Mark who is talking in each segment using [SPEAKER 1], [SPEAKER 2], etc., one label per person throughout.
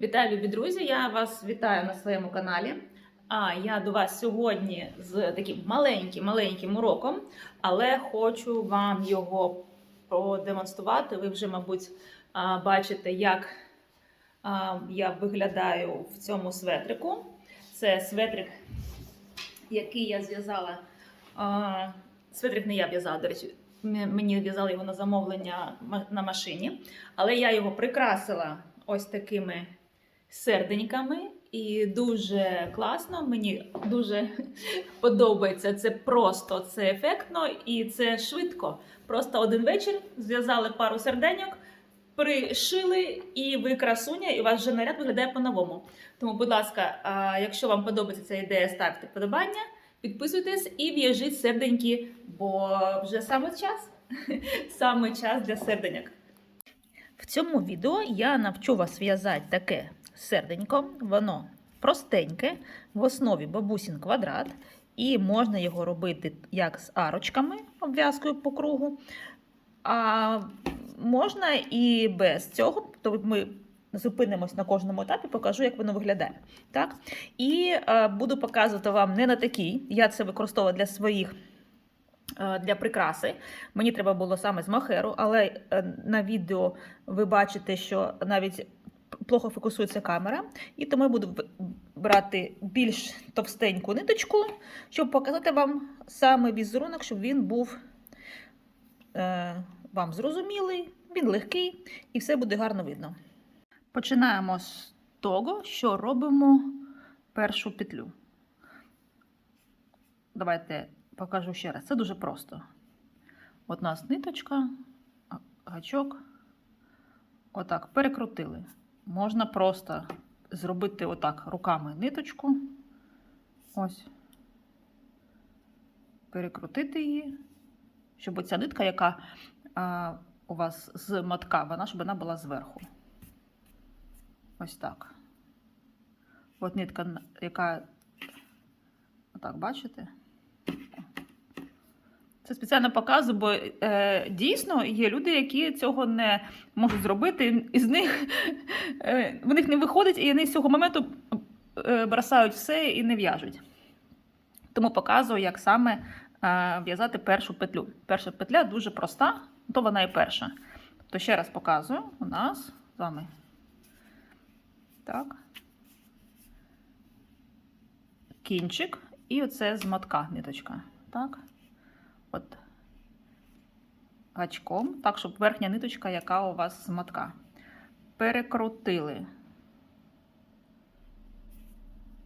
[SPEAKER 1] Вітаю, любі друзі! Я вас вітаю на своєму каналі. А я до вас сьогодні з таким маленьким маленьким уроком, але хочу вам його продемонструвати. Ви вже, мабуть, бачите, як я виглядаю в цьому светрику. Це светрик, який я зв'язала. Светрик не я в'язала, до речі, мені в'язали його на замовлення на машині, але я його прикрасила ось такими серденьками. І дуже класно, мені дуже подобається. Це просто, це ефектно і це швидко. Просто один вечір зв'язали пару серденьок, пришили, і ви красуня, і у вас вже наряд виглядає по-новому. Тому, будь ласка, якщо вам подобається ця ідея, ставте вподобання, підписуйтесь і в'яжіть серденьки, бо вже саме час. Саме час для серденьок. В цьому відео я навчу вас в'язати таке серденько. Воно простеньке, в основі бабусін квадрат, і можна його робити як з арочками, обв'язкою по кругу. А можна і без цього, то ми зупинимось на кожному етапі, покажу, як воно виглядає. Так? І е, буду показувати вам не на такій. Я це використовую для своїх. Е, Для прикраси мені треба було саме з махеру, але е, на відео ви бачите, що навіть плохо фокусується камера, і тому я буду брати більш товстеньку ниточку, щоб показати вам саме візерунок, щоб він був е, вам зрозумілий, він легкий і все буде гарно видно. Починаємо з того, що робимо першу петлю. Давайте покажу ще раз. Це дуже просто. От у нас ниточка, гачок. Отак, перекрутили. Можна просто зробити отак руками ниточку. Ось. Перекрутити її, щоб оця нитка, яка а, у вас з мотка, вона, щоб вона була зверху. Ось так. От нитка, яка. Отак, бачите? Це спеціально показую, бо е, дійсно є люди, які цього не можуть зробити. І з них е, в них не виходить, і вони з цього моменту е, бросають все і не в'яжуть. Тому показую, як саме е, в'язати першу петлю. Перша петля дуже проста, то вона і перша. То ще раз показую, у нас з вами. Так. Кінчик, і оце з мотка ниточка. Так. Гачком, так, щоб верхня ниточка, яка у вас з мотка. Перекрутили.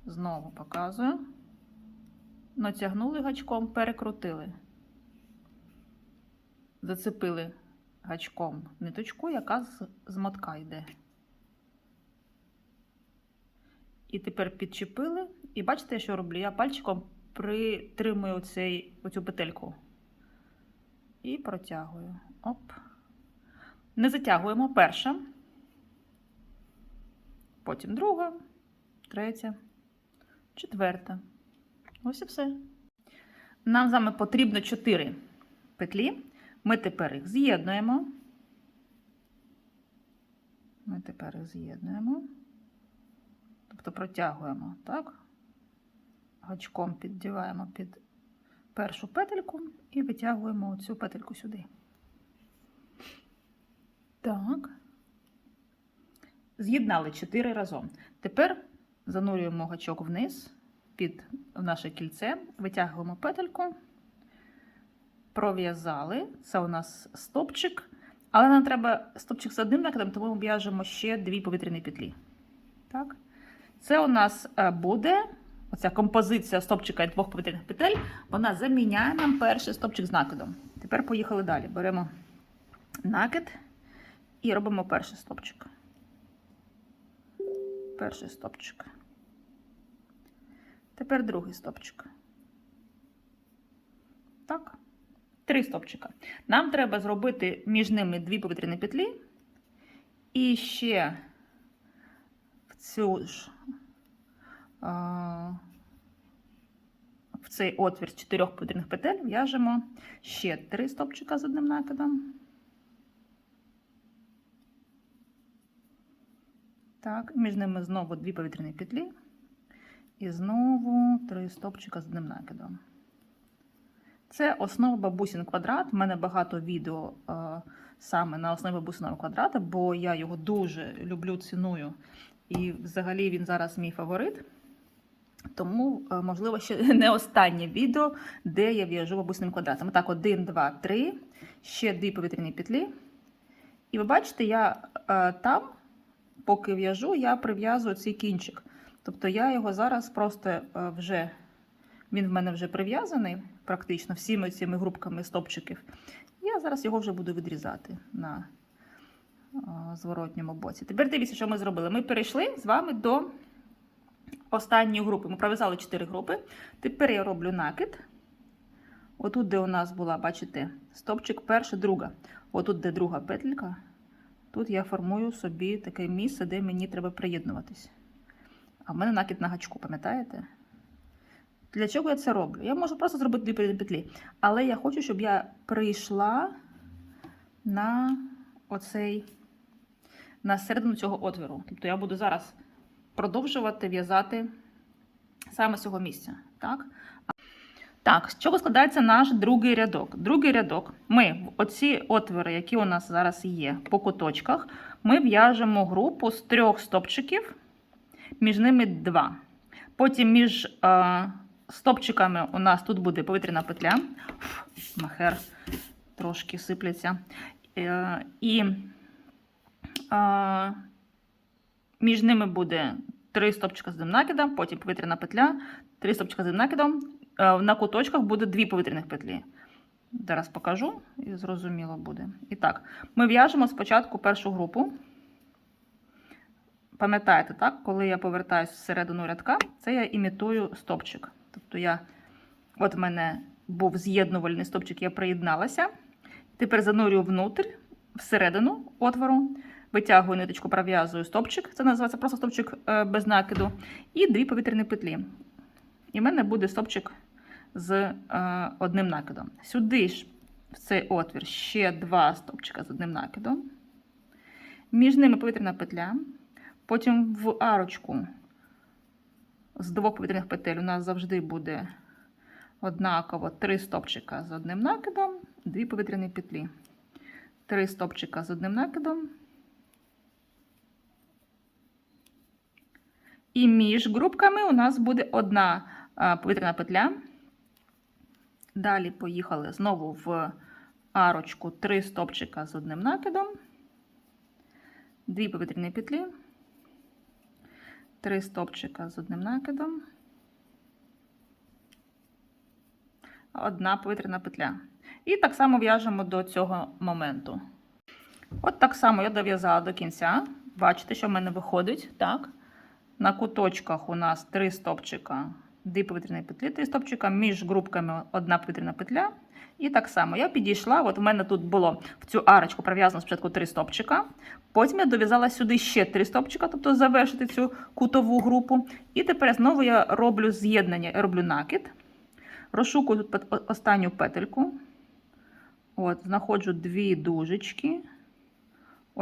[SPEAKER 1] Знову показую. Натягнули гачком, перекрутили. Зацепили гачком ниточку, яка з, з мотка йде. І тепер підчепили. І бачите, що роблю? Я пальчиком притримую цей, оцю петельку. І протягую. Оп. Не затягуємо перша. Потім друга, третя, четверта. Ось і все. Нам з вами потрібно 4 петлі. Ми тепер їх з'єднуємо. Ми тепер їх з'єднуємо. Тобто протягуємо, так? Гачком піддіваємо під першу петельку і витягуємо цю петельку сюди. Так. З'єднали 4 разом. Тепер занурюємо гачок вниз під наше кільце, витягуємо петельку, пров'язали. Це у нас стопчик. Але нам треба стопчик з одним накидом, тому ми в'яжемо ще дві повітряні петлі. Так. Це у нас е, буде оця композиція стопчика і двох повітряних петель, вона заміняє нам перший стопчик з накидом. Тепер поїхали далі. Беремо накид і робимо перший стопчик. Перший стопчик. Тепер другий стопчик. Так. Три стопчика. Нам треба зробити між ними дві повітряні петлі. І ще в цю ж в цей отвір з чотирьох повітряних петель в'яжемо ще три стопчика з одним накидом. Так, між ними знову дві повітряні петлі. І знову три стопчика з одним накидом. Це основа бабусін квадрат. У мене багато відео е, саме на основі бабусиного квадрата, бо я його дуже люблю, ціную. І взагалі він зараз мій фаворит. Тому, е, можливо, ще не останнє відео, де я в'яжу бабусиним квадратом. Так, один, два, три, ще дві повітряні петлі. І ви бачите, я е, там, поки в'яжу, я прив'язую цей кінчик. Тобто я його зараз просто е, вже, він в мене вже прив'язаний, практично всіми цими групками стопчиків. Я зараз його вже буду відрізати на зворотньому боці. Тепер дивіться, що ми зробили. Ми перейшли з вами до останньої групи. Ми пров'язали 4 групи. Тепер я роблю накид. Отут, де у нас була, бачите, стопчик перша, друга. Отут, де друга петелька, тут я формую собі таке місце, де мені треба приєднуватись. А в мене накид на гачку, пам'ятаєте? Для чого я це роблю? Я можу просто зробити дві петлі. Але я хочу, щоб я прийшла на оцей на середину цього отвору. Тобто я буду зараз продовжувати в'язати саме з цього місця. Так? Так, з чого складається наш другий рядок? Другий рядок ми оці отвори, які у нас зараз є по куточках, ми в'яжемо групу з трьох стопчиків, між ними два. Потім між е, стопчиками у нас тут буде повітряна петля. Махер трошки сипляться. Е, і е, між ними буде три стопчика з одним накидом, потім повітряна петля, три стопчика з одним накидом. Е, На куточках буде дві повітряних петлі. Зараз покажу і зрозуміло буде. І так, ми в'яжемо спочатку першу групу. Пам'ятаєте, так, коли я повертаюся всередину рядка, це я імітую стопчик. Тобто я, от в мене був з'єднувальний стопчик, я приєдналася. Тепер занурюю внутрь, всередину отвору, витягую ниточку, пров'язую стопчик. Це називається просто стопчик е, без накиду. І дві повітряні петлі. І в мене буде стопчик з е, одним накидом. Сюди ж в цей отвір ще два стопчика з одним накидом. Між ними повітряна петля. Потім в арочку з двох повітряних петель у нас завжди буде однаково три стопчика з одним накидом, дві повітряні петлі. Три стопчика з одним накидом. І між групками у нас буде одна а, повітряна петля. Далі поїхали знову в арочку три стопчика з одним накидом, дві повітряні петлі, три стопчика з одним накидом, одна повітряна петля. І так само в'яжемо до цього моменту. От так само я дов'язала до кінця. Бачите, що в мене виходить. Так. На куточках у нас три стопчика, дві повітряні петлі, три стопчика, між групками одна повітряна петля. І так само я підійшла. От у мене тут було в цю арочку пров'язано спочатку три стопчика. Потім я дов'язала сюди ще три стопчика, тобто завершити цю кутову групу. І тепер знову я роблю з'єднання, роблю накид. Розшукую тут останню петельку. От, знаходжу дві дужечки.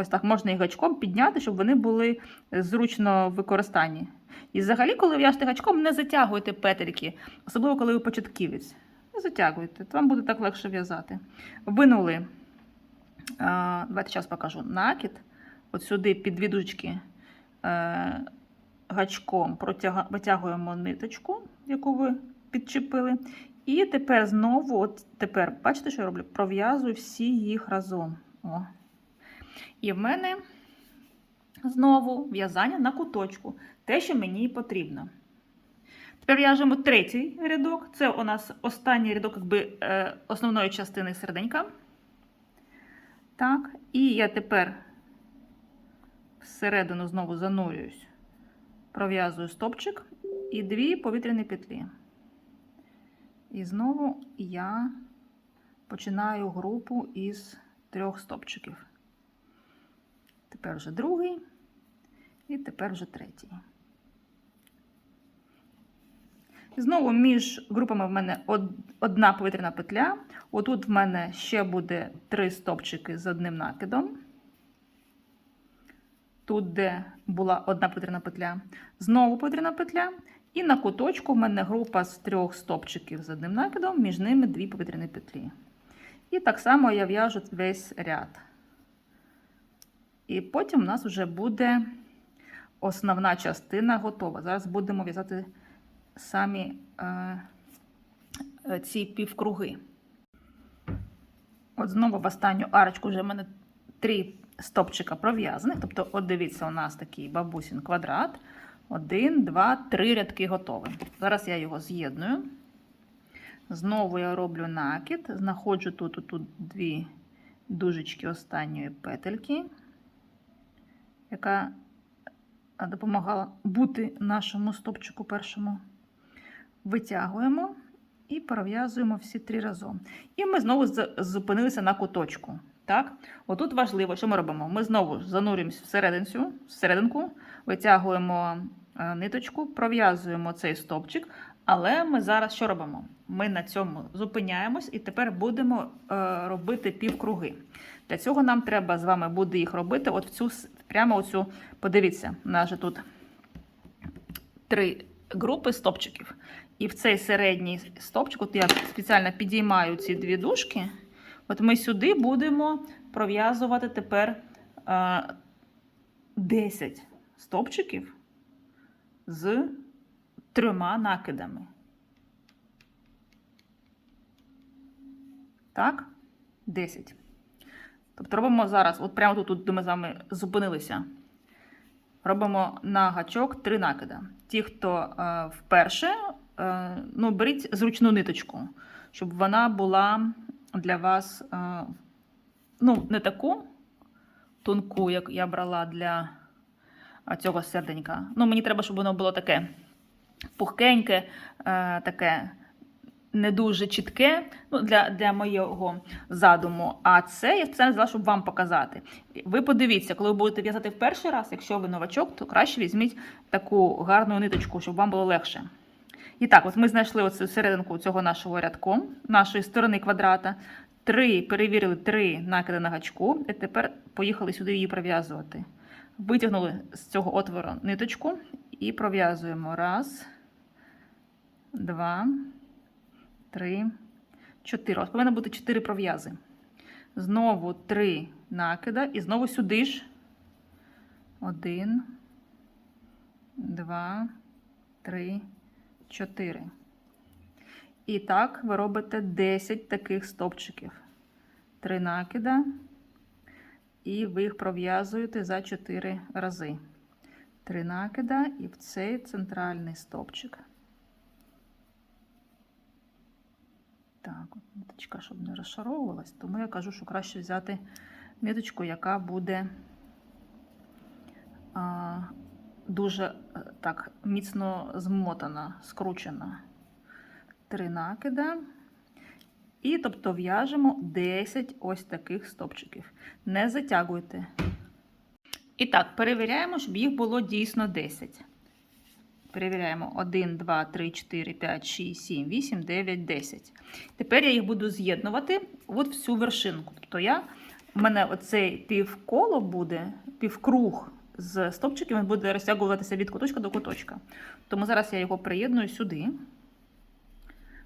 [SPEAKER 1] Ось так можна їх гачком підняти, щоб вони були зручно в використанні. І взагалі, коли в'яжете гачком, не затягуйте петельки, особливо коли ви початківець. Не затягуйте, то вам буде так легше в'язати. Винули, а, давайте зараз покажу накид. От сюди під дві дужечки гачком протяга, витягуємо ниточку, яку ви підчепили. І тепер знову, от тепер, бачите, що я роблю? Пров'язую всі їх разом. О. І в мене знову в'язання на куточку, те, що мені потрібно. Тепер в'яжемо третій рядок. Це у нас останній рядок якби, е, основної частини серденька. Так, і я тепер всередину знову занурююсь, пров'язую стопчик і дві повітряні петлі. І знову я починаю групу із трьох стопчиків. Тепер вже другий і тепер вже третій. Знову між групами в мене одна повітряна петля. Отут в мене ще буде три стопчики з одним накидом. тут, де була одна повітряна петля, знову повітряна петля. І на куточку в мене група з трьох стопчиків з одним накидом, між ними дві повітряні петлі. І так само я в'яжу весь ряд. І потім у нас вже буде основна частина готова. Зараз будемо в'язати самі е, е, ці півкруги. От знову в останню арочку вже в мене три стопчика пров'язаних. Тобто, от дивіться, у нас такий бабусін квадрат. Один, два, три рядки готові. Зараз я його з'єдную. Знову я роблю накид, знаходжу тут, тут дві дужечки останньої петельки, яка допомагала бути нашому стопчику першому. Витягуємо і пров'язуємо всі три разом. І ми знову зупинилися на куточку. Так? Отут важливо, що ми робимо? Ми знову занурюємося всерединку, витягуємо е, ниточку, пров'язуємо цей стопчик. Але ми зараз що робимо? Ми на цьому зупиняємось і тепер будемо е, робити півкруги. Для цього нам треба з вами буде їх робити от в цю, прямо оцю, подивіться, у нас же тут три групи стопчиків. І в цей середній стопчик, от я спеціально підіймаю ці дві дужки, от ми сюди будемо пров'язувати тепер е, 10 стопчиків з трьома накидами. Так? 10. Тобто робимо зараз, от прямо тут, де ми з вами зупинилися. Робимо на гачок три накида. Ті, хто е, вперше, е, ну, беріть зручну ниточку, щоб вона була для вас е, ну, не таку тонку, як я брала для цього серденька. Ну, мені треба, щоб воно було таке пухкеньке, е, таке не дуже чітке ну, для, для моєго задуму. А це я спеціально взяла, щоб вам показати. Ви подивіться, коли ви будете в'язати в перший раз, якщо ви новачок, то краще візьміть таку гарну ниточку, щоб вам було легше. І так, от ми знайшли оцю серединку цього нашого рядку, нашої сторони квадрата. Три, перевірили три накиди на гачку, і тепер поїхали сюди її пров'язувати. Витягнули з цього отвору ниточку і пров'язуємо. Раз, два, три, чотири. Ось повинно бути чотири пров'язи. Знову три накида, і знову сюди ж. Один, два, три, чотири. І так ви робите 10 таких стовпчиків. Три накида. І ви їх пров'язуєте за 4 рази. Три накида і в цей центральний стовпчик. Так, ниточка, щоб не розшаровувалась, тому я кажу, що краще взяти ниточку, яка буде а, дуже е, так міцно змотана, скручена. Три накида. І тобто в'яжемо 10 ось таких стопчиків. Не затягуйте. І так, перевіряємо, щоб їх було дійсно 10. Перевіряємо 1, 2, 3, 4, 5, 6, 7, 8, 9, 10. Тепер я їх буду з'єднувати от всю вершинку. Тобто я, у мене оцей півколо буде, півкруг з стопчиків, він буде розтягуватися від куточка до куточка. Тому зараз я його приєдную сюди.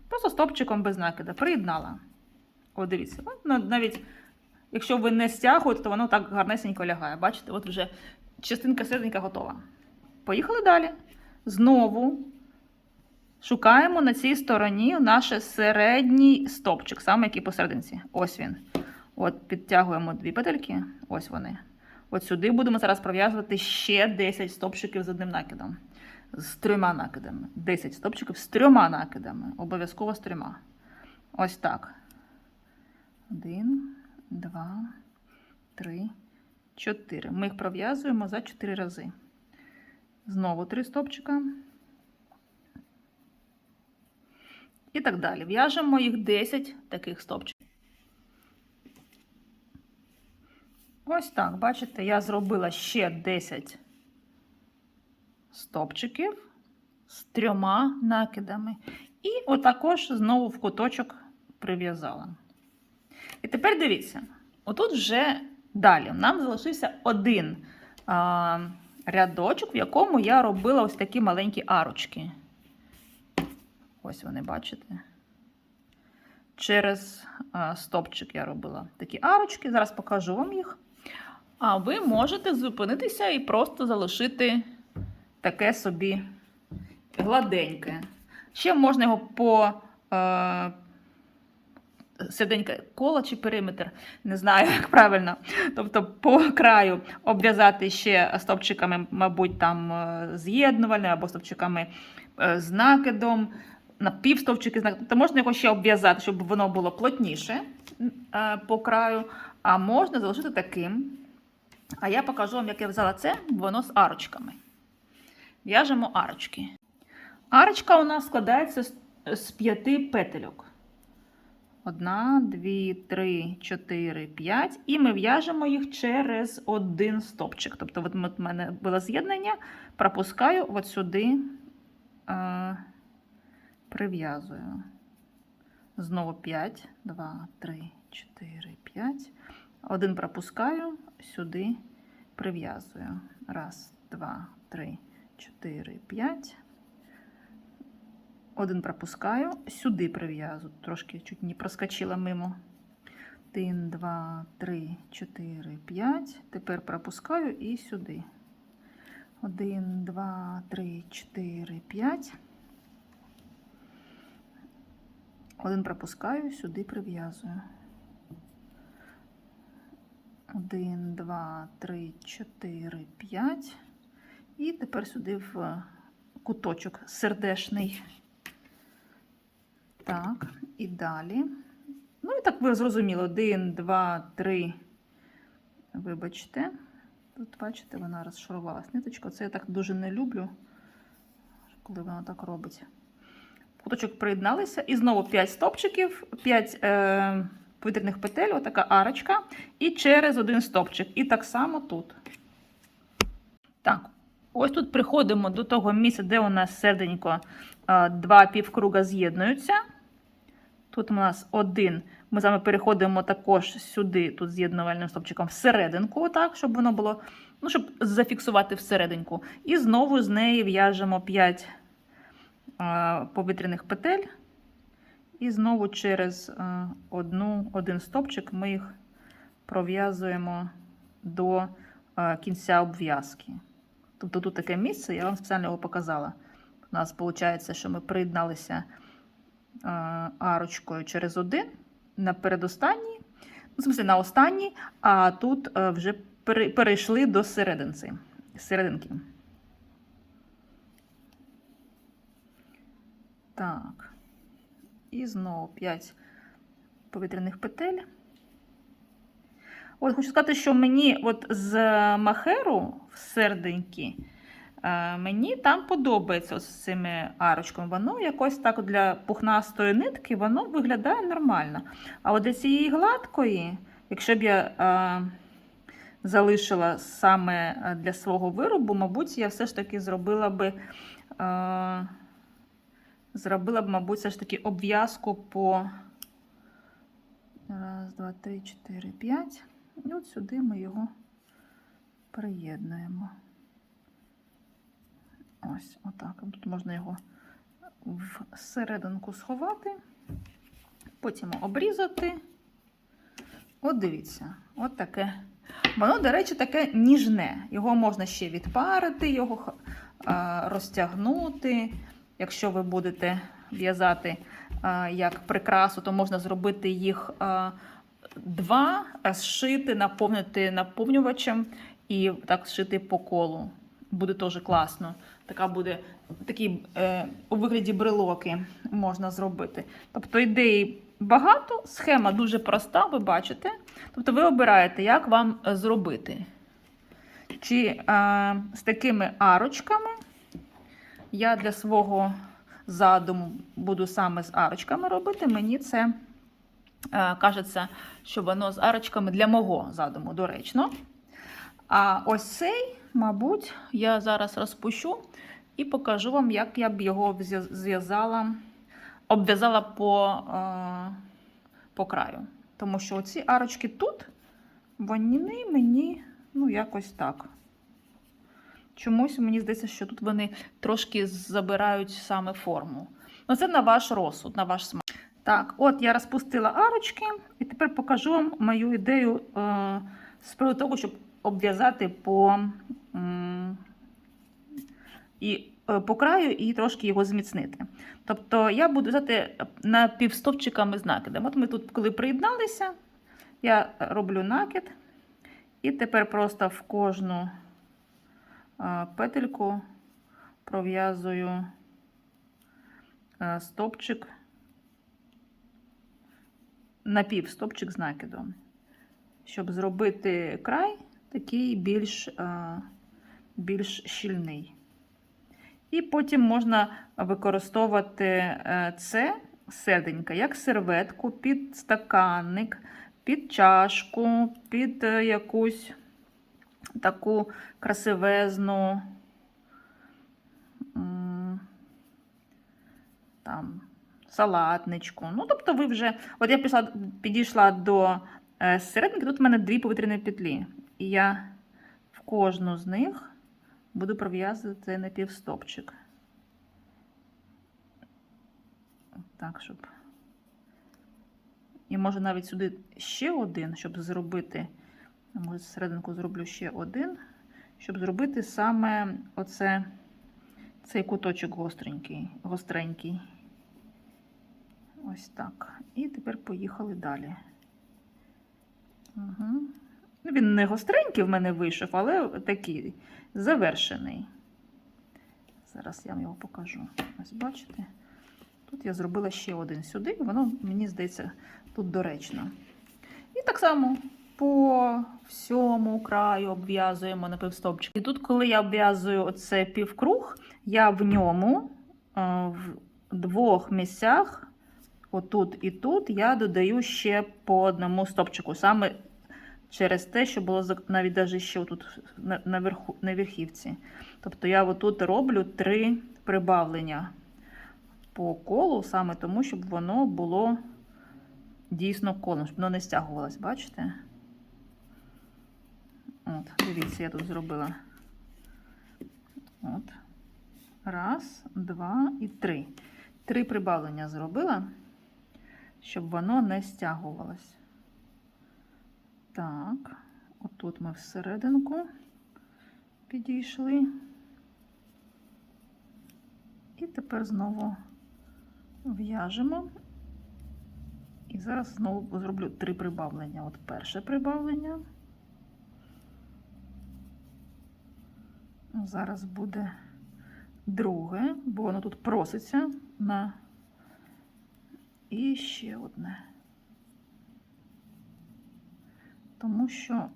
[SPEAKER 1] Просто стопчиком без накида. Приєднала. О, дивіться, ну, навіть якщо ви не стягуєте, то воно так гарнесенько лягає. Бачите, от вже частинка серединка готова. Поїхали далі. Знову шукаємо на цій стороні наш середній стопчик, саме який посерединці. Ось він. От підтягуємо дві петельки, ось вони. От сюди будемо зараз пров'язувати ще 10 стопчиків з одним накидом. З трьома накидами. 10 стопчиків з трьома накидами. Обов'язково з трьома. Ось так. Один, два, три, чотири. Ми їх пров'язуємо за 4 рази. Знову три стопчика. І так далі. В'яжемо їх 10 таких стопчиків. Ось так, бачите, я зробила ще 10 стопчиків з трьома накидами. І отакож знову в куточок прив'язала. І тепер дивіться, отут вже далі нам залишився один а, рядочок, в якому я робила ось такі маленькі арочки. Ось вони, бачите? Через стопчик я робила такі арочки. Зараз покажу вам їх. А ви можете зупинитися і просто залишити таке собі гладеньке. Ще можна його по е, серединька кола чи периметр, не знаю, як правильно. Тобто по краю обв'язати ще стовпчиками, мабуть, там е, з'єднувальними або стовпчиками е, з накидом, напівстовпчики з накидом. Тобто можна його ще обв'язати, щоб воно було плотніше е, по краю, а можна залишити таким. А я покажу вам, як я взяла це, воно з арочками. В'яжемо арочки. Арочка у нас складається з п'яти петельок. Одна, дві, три, чотири, п'ять. І ми в'яжемо їх через один стопчик. Тобто, от в мене було з'єднання, пропускаю от сюди, е, прив'язую. Знову 5, 2, 3, 4, 5. Один пропускаю, сюди прив'язую. Раз, два, три, чотири, п'ять. Один пропускаю, сюди прив'язую. Трошки чуть не проскочила мимо. Один, два, три, чотири, п'ять. Тепер пропускаю і сюди. Один, два, три, чотири, п'ять. Один пропускаю, сюди прив'язую. Один, два, три, чотири, п'ять. І тепер сюди в куточок сердешний. Так, і далі. Ну, і так ви зрозуміли. Один, два, три. Вибачте. Тут, бачите, вона розшарувалась ниточка. Це я так дуже не люблю, коли вона так робить. Куточок приєдналися. І знову 5 стопчиків, 5 е, повітряних петель, отака арочка. І через один стопчик. І так само тут. Так, ось тут приходимо до того місця, де у нас серденько е, два півкруга з'єднуються. Тут у нас один. Ми вами переходимо також сюди, тут з'єднувальним стопчиком всерединку, отак, щоб воно було, ну, щоб зафіксувати всерединку. І знову з неї в'яжемо 5 е, повітряних петель. І знову через одну, один стопчик ми їх пров'язуємо до кінця обв'язки. Тобто тут таке місце, я вам спеціально його показала. У нас виходить, що ми приєдналися арочкою через один на передостанній, в смысле, на останній, а тут е, вже перейшли до серединці, серединки. Так. І знову 5 повітряних петель. От хочу сказати, що мені от з махеру в серденьки, е, мені там подобається з цими арочками. Воно якось так для пухнастої нитки воно виглядає нормально. А от для цієї гладкої, якщо б я е, залишила саме е, для свого виробу, мабуть, я все ж таки зробила би. Е, Зробила б, мабуть, все ж таки обв'язку по раз, два, три, чотири, п'ять. І от сюди ми його приєднуємо. Ось, отак. Тут можна його всерединку сховати, потім обрізати. От дивіться, от таке. Воно, до речі, таке ніжне. Його можна ще відпарити, його а, розтягнути. Якщо ви будете в'язати а, як прикрасу, то можна зробити їх а, два, зшити, наповнити наповнювачем і так зшити по колу. Буде теж класно. Така буде такі е, у вигляді брелоки можна зробити. Тобто ідеї багато, схема дуже проста, ви бачите. Тобто ви обираєте, як вам е, зробити. Чи е, з такими арочками. Я для свого задуму буду саме з арочками робити. Мені це е, кажеться, що воно з арочками для мого задуму доречно. А ось цей, мабуть, я зараз розпущу і покажу вам, як я б його зв'язала, обв'язала по, е, по краю. Тому що оці арочки тут, вони мені ну, якось так. чомусь мені здається, що тут вони трошки забирають саме форму. Ну, це на ваш розсуд, на ваш смак. Так, от я розпустила арочки, і тепер покажу вам мою ідею е, з приводу того, щоб обв'язати по, і, е, по краю і трошки його зміцнити. Тобто я буду взяти напівстовпчиками з накидом. От ми тут, коли приєдналися, я роблю накид, і тепер просто в кожну е, петельку пров'язую е, стовпчик, напівстовпчик з накидом, щоб зробити край такий більш, е, більш щільний. І потім можна використовувати е, це серденько як серветку під стаканник, під чашку, під е, якусь таку красивезну там, салатничку. Ну, тобто ви вже. От я пішла, підійшла до серединки, тут в мене дві повітряні петлі. І я в кожну з них буду пров'язувати напівстопчик. Так, щоб. І може навіть сюди ще один, щоб зробити. Може, серединку зроблю ще один, щоб зробити саме оце, цей куточок гостренький, гостренький. Ось так. І тепер поїхали далі. Угу. Ну, Він не гостренький в мене вийшов, але такий завершений. Зараз я вам його покажу. Ось бачите? Тут я зробила ще один сюди, і воно, мені здається, тут доречно. І так само по всьому краю обв'язуємо на півстопчик. І тут, коли я обв'язую оце півкруг, я в ньому е, в двох місцях, отут і тут, я додаю ще по одному стопчику. Саме через те, що було навіть даже ще тут на, верху, на верхівці. Тобто я отут роблю три прибавлення по колу, саме тому, щоб воно було дійсно колом, щоб воно не стягувалось, бачите? От, дивіться, я тут зробила. От. Раз, два і три. Три прибавлення зробила, щоб воно не стягувалось. Так, отут ми всерединку підійшли. І тепер знову в'яжемо. І зараз знову зроблю три прибавлення. От перше прибавлення. Зараз буде друге, бо воно тут проситься на і ще одне. Тому що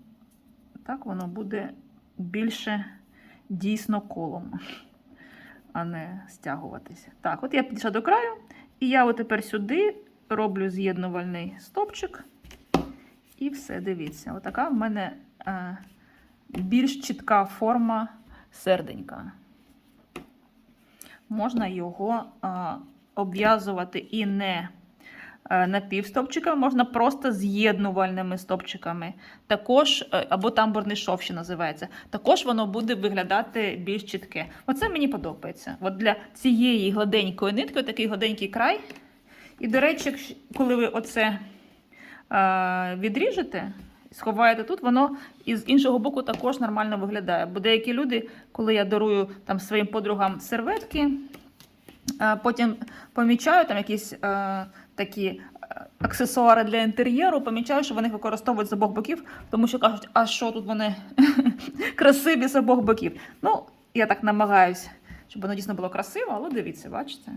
[SPEAKER 1] так воно буде більше дійсно колом, а не стягуватися. Так, от я підійшла до краю, і я от тепер сюди роблю з'єднувальний стопчик. І все, дивіться, отака в мене е, більш чітка форма серденька. Можна його е, обв'язувати і не напівстопчиками, можна просто з'єднувальними стопчиками. Також, е, або тамбурний шов ще називається. Також воно буде виглядати більш чітке. Оце мені подобається. От для цієї гладенької нитки, такий гладенький край. І, до речі, коли ви оце е, відріжете, сховаєте тут, воно із іншого боку також нормально виглядає. Бо деякі люди, коли я дарую там своїм подругам серветки, е, потім помічаю там якісь е, такі е, аксесуари для інтер'єру, помічаю, що вони використовують з обох боків, тому що кажуть, а що тут вони красиві з обох боків. Ну, я так намагаюсь, щоб воно дійсно було красиво, але дивіться, бачите?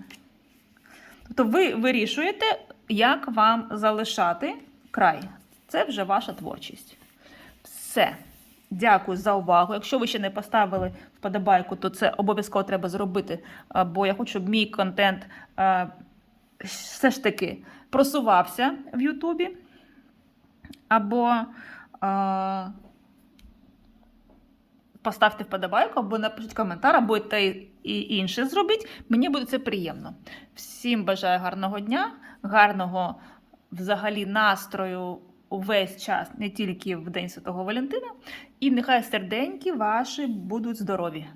[SPEAKER 1] Тобто ви вирішуєте, як вам залишати край. Це вже ваша творчість. Все. Дякую за увагу. Якщо ви ще не поставили вподобайку, то це обов'язково треба зробити, бо я хочу, щоб мій контент а, все ж таки просувався в Ютубі. Або а, поставте вподобайку, або напишіть коментар, або те і інше зробіть. Мені буде це приємно. Всім бажаю гарного дня, гарного взагалі настрою увесь час, не тільки в День Святого Валентина. І нехай серденьки ваші будуть здорові.